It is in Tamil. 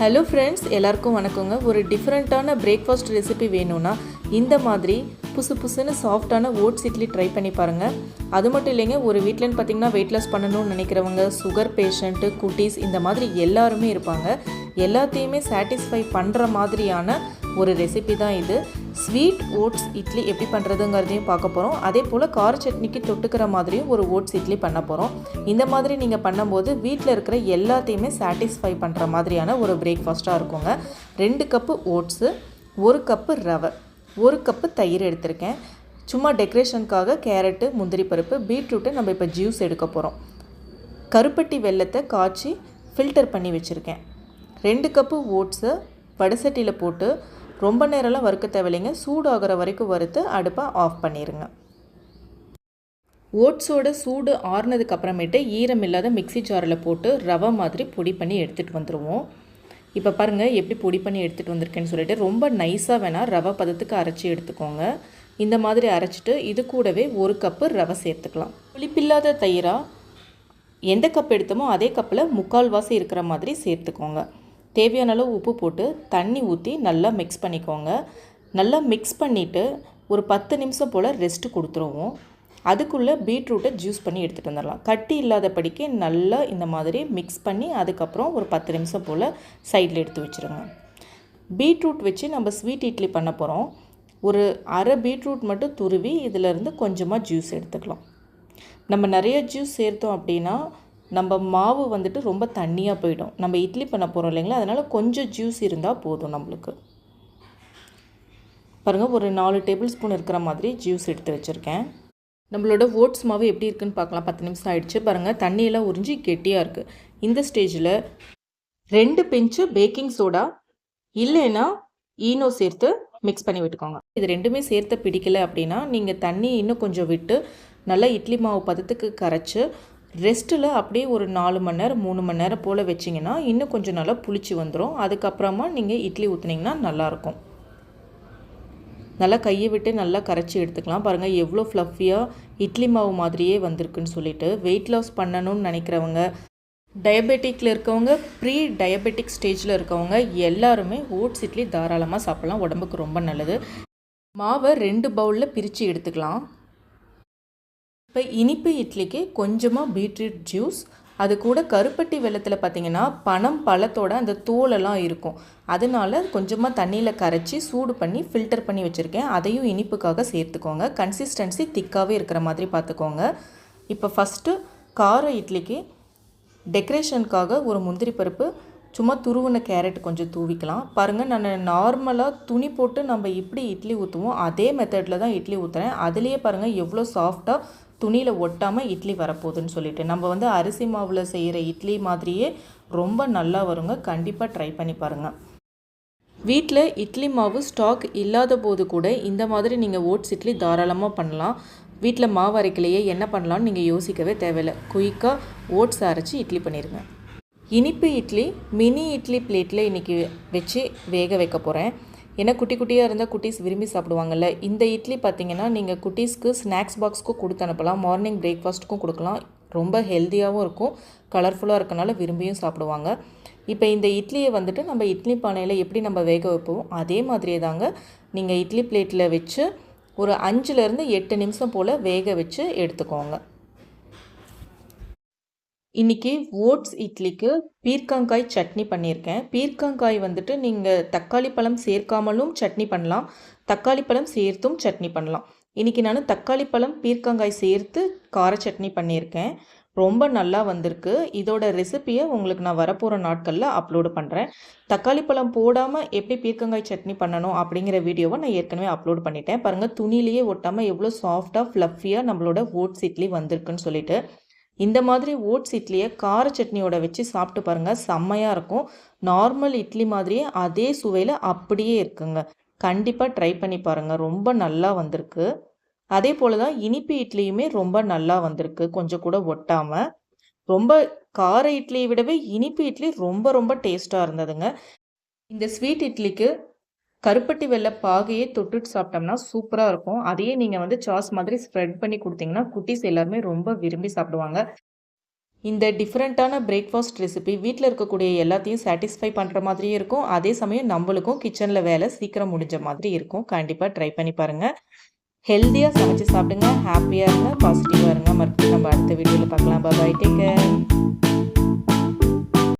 ஹலோ ஃப்ரெண்ட்ஸ் எல்லாருக்கும் வணக்கங்க. ஒரு டிஃப்ரெண்ட்டான பிரேக்ஃபாஸ்ட் ரெசிபி வேணும்னா இந்த மாதிரி புசு புசுன்னு சாஃப்டான ஓட்ஸ் இட்லி ட்ரை பண்ணி பாருங்கள் அது மட்டும் இல்லைங்க ஒரு வீட்டிலன்னு பார்த்தீங்கன்னா வெயிட் லாஸ் பண்ணணும்னு நினைக்கிறவங்க சுகர் பேஷண்ட்டு குட்டீஸ் இந்த மாதிரி எல்லாருமே இருப்பாங்க. எல்லாத்தையுமே சாட்டிஸ்ஃபை பண்ணுற மாதிரியான ஒரு ரெசிபி தான் இது. ஸ்வீட் ஓட்ஸ் இட்லி எப்படி பண்ணுறதுங்கிறதையும் பார்க்க போகிறோம் அதே போல் கார சட்னிக்கு தொட்டுக்கிற மாதிரியும் ஒரு ஓட்ஸ் இட்லி பண்ண போகிறோம் இந்த மாதிரி நீங்கள் பண்ணும்போது வீட்டில் இருக்கிற எல்லாத்தையுமே சாட்டிஸ்ஃபை பண்ணுற மாதிரியான ஒரு பிரேக்ஃபாஸ்ட்டாக இருக்குங்க. ரெண்டு கப்பு ஓட்ஸு ஒரு கப்பு ரவை ஒரு கப்பு தயிர் எடுத்திருக்கேன். சும்மா டெக்கரேஷனுக்காக கேரட்டு முந்திரி பருப்பு பீட்ரூட்டை நம்ம இப்போ ஜூஸ் எடுக்க போகிறோம் கருப்பட்டி வெல்லத்தை காய்ச்சி ஃபில்டர் பண்ணி வச்சுருக்கேன். ரெண்டு கப்பு ஓட்ஸை வடசட்டியில் போட்டு ரொம்ப நேரம்லாம் வறுக்க தேவையில்லைங்க. சூடாகிற வரைக்கும் வறுத்து அடுப்பை ஆஃப் பண்ணிடுங்க ஓட்ஸோட சூடு ஆறுனதுக்கு அப்புறமேட்டு ஈரம் இல்லாத மிக்ஸி ஜாரில் போட்டு ரவை மாதிரி பொடி பண்ணி எடுத்துகிட்டு வந்துடுவோம் இப்போ பாருங்கள் எப்படி பொடி பண்ணி எடுத்துகிட்டு வந்திருக்கேன்னு சொல்லிட்டு ரொம்ப நைஸாக வேணால் ரவை பதத்துக்கு அரைச்சி எடுத்துக்கோங்க. இந்த மாதிரி அரைச்சிட்டு இது கூடவே ஒரு கப்பு ரவை சேர்த்துக்கலாம். புளிப்பில்லாத தயிராக எந்த கப் எடுத்தோமோ அதே கப்பில் முக்கால்வாசி இருக்கிற மாதிரி சேர்த்துக்கோங்க. தேவையான அளவு உப்பு போட்டு தண்ணி ஊற்றி நல்லா மிக்ஸ் பண்ணிக்கோங்க. நல்லா மிக்ஸ் பண்ணிவிட்டு ஒரு பத்து நிமிஷம் போல் ரெஸ்ட்டு கொடுத்துருவோம். அதுக்குள்ளே பீட்ரூட்டை ஜூஸ் பண்ணி எடுத்துகிட்டு வந்துடலாம். கட்டி இல்லாதபடிக்கு நல்லா இந்த மாதிரி மிக்ஸ் பண்ணி அதுக்கப்புறம் ஒரு பத்து நிமிஷம் போல் சைடில் எடுத்து வச்சுருங்க. பீட்ரூட் வச்சு நம்ம ஸ்வீட் இட்லி பண்ண போகிறோம் ஒரு அரை பீட்ரூட் மட்டும் துருவி இதிலேருந்து கொஞ்சமாக ஜூஸ் எடுத்துக்கலாம். நம்ம நிறைய ஜூஸ் சேர்த்தோம் அப்படின்னா நம்ம மாவு வந்துட்டு ரொம்ப தண்ணியாக போயிடும். நம்ம இட்லி பண்ண போகிறோம் இல்லைங்களா? அதனால் கொஞ்சம் ஜூஸ் இருந்தால் போதும் நம்மளுக்கு. பாருங்கள் ஒரு நாலு டேபிள் ஸ்பூன் இருக்கிற மாதிரி ஜூஸ் எடுத்து வச்சுருக்கேன். நம்மளோட ஓட்ஸ் மாவு எப்படி இருக்குன்னு பார்க்கலாம். பத்து நிமிஷம் ஆகிடுச்சு பாருங்கள் தண்ணியெல்லாம் உறிஞ்சி கெட்டியாக இருக்குது இந்த ஸ்டேஜில் ரெண்டு பிஞ்சு பேக்கிங் சோடா இல்லைன்னா ஈனோ சேர்த்து மிக்ஸ் பண்ணி விட்டுக்கோங்க. இது ரெண்டுமே சேர்த்து பிடிக்கல அப்படின்னா நீங்கள் தண்ணி இன்னும் கொஞ்சம் விட்டு நல்லா இட்லி மாவு பதத்துக்கு கரைச்சி ரெஸ்ட்டில் அப்படியே ஒரு நாலு மணி நேரம் மூணு மணி நேரம் போல் வச்சிங்கன்னா இன்னும் கொஞ்சம் நல்லா புளிச்சு வந்துடும் அதுக்கப்புறமா நீங்கள் இட்லி ஊற்றுனீங்கன்னா நல்லாயிருக்கும். நல்லா கையை விட்டு நல்லா கரைச்சி எடுத்துக்கலாம். பாருங்கள் எவ்வளோ ஃப்ளஃபியாக இட்லி மாவு மாதிரியே வந்திருக்குன்னு சொல்லிட்டு வெயிட் லாஸ் பண்ணணும்னு நினைக்கிறவங்க டயபெட்டிக்கில் இருக்கவங்க ப்ரீ டயபெட்டிக் ஸ்டேஜில் இருக்கவங்க எல்லாருமே ஓட்ஸ் இட்லி தாராளமாக சாப்பிட்லாம். உடம்புக்கு ரொம்ப நல்லது. மாவை ரெண்டு பவுலில் பிரித்து எடுத்துக்கலாம். இப்போ இனிப்பு இட்லிக்கு கொஞ்சமாக பீட்ரூட் ஜூஸ் அது கூட கருப்பட்டி வெள்ளத்தில் பார்த்தீங்கன்னா பனம் பழத்தோட அந்த தோலெல்லாம் இருக்கும். அதனால கொஞ்சமாக தண்ணியில் கரைச்சி சூடு பண்ணி ஃபில்டர் பண்ணி வச்சுருக்கேன். அதையும் இனிப்புக்காக சேர்த்துக்கோங்க. கன்சிஸ்டன்சி திக்காகவே இருக்கிற மாதிரி பார்த்துக்கோங்க இப்போ ஃபஸ்ட்டு கார இட்லிக்கு டெக்கரேஷனுக்காக ஒரு முந்திரி பருப்பு சும்மா துருவின கேரட் கொஞ்சம் தூவிக்கலாம். பாருங்கள் நான் நார்மலாக துணி போட்டு நம்ம இப்படி இட்லி ஊற்றுவோம் அதே மெத்தடில் தான் இட்லி ஊற்றுறேன் அதுலேயே பாருங்கள் எவ்வளோ சாஃப்டாக துணியில் ஒட்டாமல் இட்லி வரப்போகுதுன்னு சொல்லிட்டு. நம்ம வந்து அரிசி மாவில் செய்கிற இட்லி மாதிரியே ரொம்ப நல்லா வருங்க. கண்டிப்பாக ட்ரை பண்ணி பாருங்கள் வீட்டில் இட்லி மாவு ஸ்டாக் இல்லாத போது கூட இந்த மாதிரி நீங்கள் ஓட்ஸ் இட்லி தாராளமாக பண்ணலாம். வீட்டில் மாவு அரைக்கலையே என்ன பண்ணலான்னு நீங்கள் யோசிக்கவே தேவையில்லை. குயிக்காக ஓட்ஸ் அரைச்சி இட்லி பண்ணிடுங்க இனிப்பு இட்லி மினி இட்லி பிளேட்டில் இன்றைக்கி வச்சு வேக வைக்க போகிறேன் ஏன்னா குட்டி குட்டியாக இருந்தால் குட்டீஸ் விரும்பி சாப்பிடுவாங்கல்ல. இந்த இட்லி பார்த்தீங்கன்னா நீங்கள் குட்டீஸ்க்கு ஸ்நாக்ஸ் பாக்ஸ்க்கும் கொடுத்து அனுப்பலாம். மார்னிங் பிரேக்ஃபாஸ்ட்டுக்கும் கொடுக்கலாம். ரொம்ப ஹெல்த்தியாகவும் இருக்கும். கலர்ஃபுல்லாக இருக்கனால விரும்பியும் சாப்பிடுவாங்க. இப்போ இந்த இட்லியை வந்துட்டு நம்ம இட்லி பானையில் எப்படி நம்ம வேக வைப்போம்? அதே மாதிரியே தாங்க. நீங்கள் இட்லி பிளேட்டில் வச்சு ஒரு அஞ்சுலேருந்து எட்டு நிமிஷம் போல் வேக வச்சு எடுத்துக்கோங்க. இன்றைக்கி ஓட்ஸ் இட்லிக்கு பீர்க்கங்காய் சட்னி பண்ணியிருக்கேன். பீர்க்கங்காய் வந்துட்டு நீங்கள் தக்காளி பழம் சேர்க்காமலும் சட்னி பண்ணலாம். தக்காளி பழம் சேர்த்தும் சட்னி பண்ணலாம். இன்றைக்கி நான் தக்காளி பழம் பீர்க்கங்காய் சேர்த்து கார சட்னி பண்ணியிருக்கேன். ரொம்ப நல்லா வந்திருக்கு. இதோட ரெசிப்பியை உங்களுக்கு நான் வரப்போகிற நாட்களில் அப்லோடு பண்ணுறேன் தக்காளி பழம் போடாமல் எப்படி பீர்க்கங்காய் சட்னி பண்ணணும் அப்படிங்கிற வீடியோவை நான் ஏற்கனவே அப்லோட் பண்ணிட்டேன். பாருங்கள் துணிலேயே ஒட்டாமல் எவ்வளோ சாஃப்டாக ஃப்ளஃபியாக நம்மளோட ஓட்ஸ் இட்லி வந்திருக்குன்னு சொல்லிட்டு. இந்த மாதிரி ஓட்ஸ் இட்லியை கார சட்னியோட வச்சு சாப்பிட்டு பாருங்கள் செம்மையாக இருக்கும். நார்மல் இட்லி மாதிரியே அதே சுவையில் அப்படியே இருக்குங்க. கண்டிப்பாக ட்ரை பண்ணி பாருங்கள் ரொம்ப நல்லா வந்திருக்கு. அதே போல் தான் இனிப்பு இட்லியுமே ரொம்ப நல்லா வந்திருக்கு கொஞ்சம் கூட ஒட்டாமல் ரொம்ப கார இட்லியை விடவே இனிப்பு இட்லி ரொம்ப ரொம்ப டேஸ்ட்டாக இருந்ததுங்க. இந்த ஸ்வீட் இட்லிக்கு கருப்பட்டி வெள்ளை பாகையே தொட்டுட்டு சாப்பிட்டோம்னா சூப்பராக இருக்கும். அதையே நீங்கள் வந்து சாஸ் மாதிரி ஸ்ப்ரெட் பண்ணி கொடுத்தீங்கன்னா குட்டீஸ் எல்லாருமே ரொம்ப விரும்பி சாப்பிடுவாங்க. இந்த டிஃப்ரெண்ட்டான பிரேக்ஃபாஸ்ட் ரெசிபி வீட்டில் இருக்கக்கூடிய எல்லாத்தையும் சாட்டிஸ்ஃபை பண்ணுற மாதிரியும் இருக்கும். அதே சமயம் நம்மளுக்கும் கிச்சனில் வேலை சீக்கிரம் முடிஞ்ச மாதிரி இருக்கும். கண்டிப்பாக ட்ரை பண்ணி பாருங்கள் ஹெல்த்தியாக சமைச்சு சாப்பிடுங்க. ஹாப்பியாக இருங்க. பாசிட்டிவாக இருங்க. மறுபடியும் நம்ம அடுத்த வீடியோவில் பார்க்கலாம். Bye take care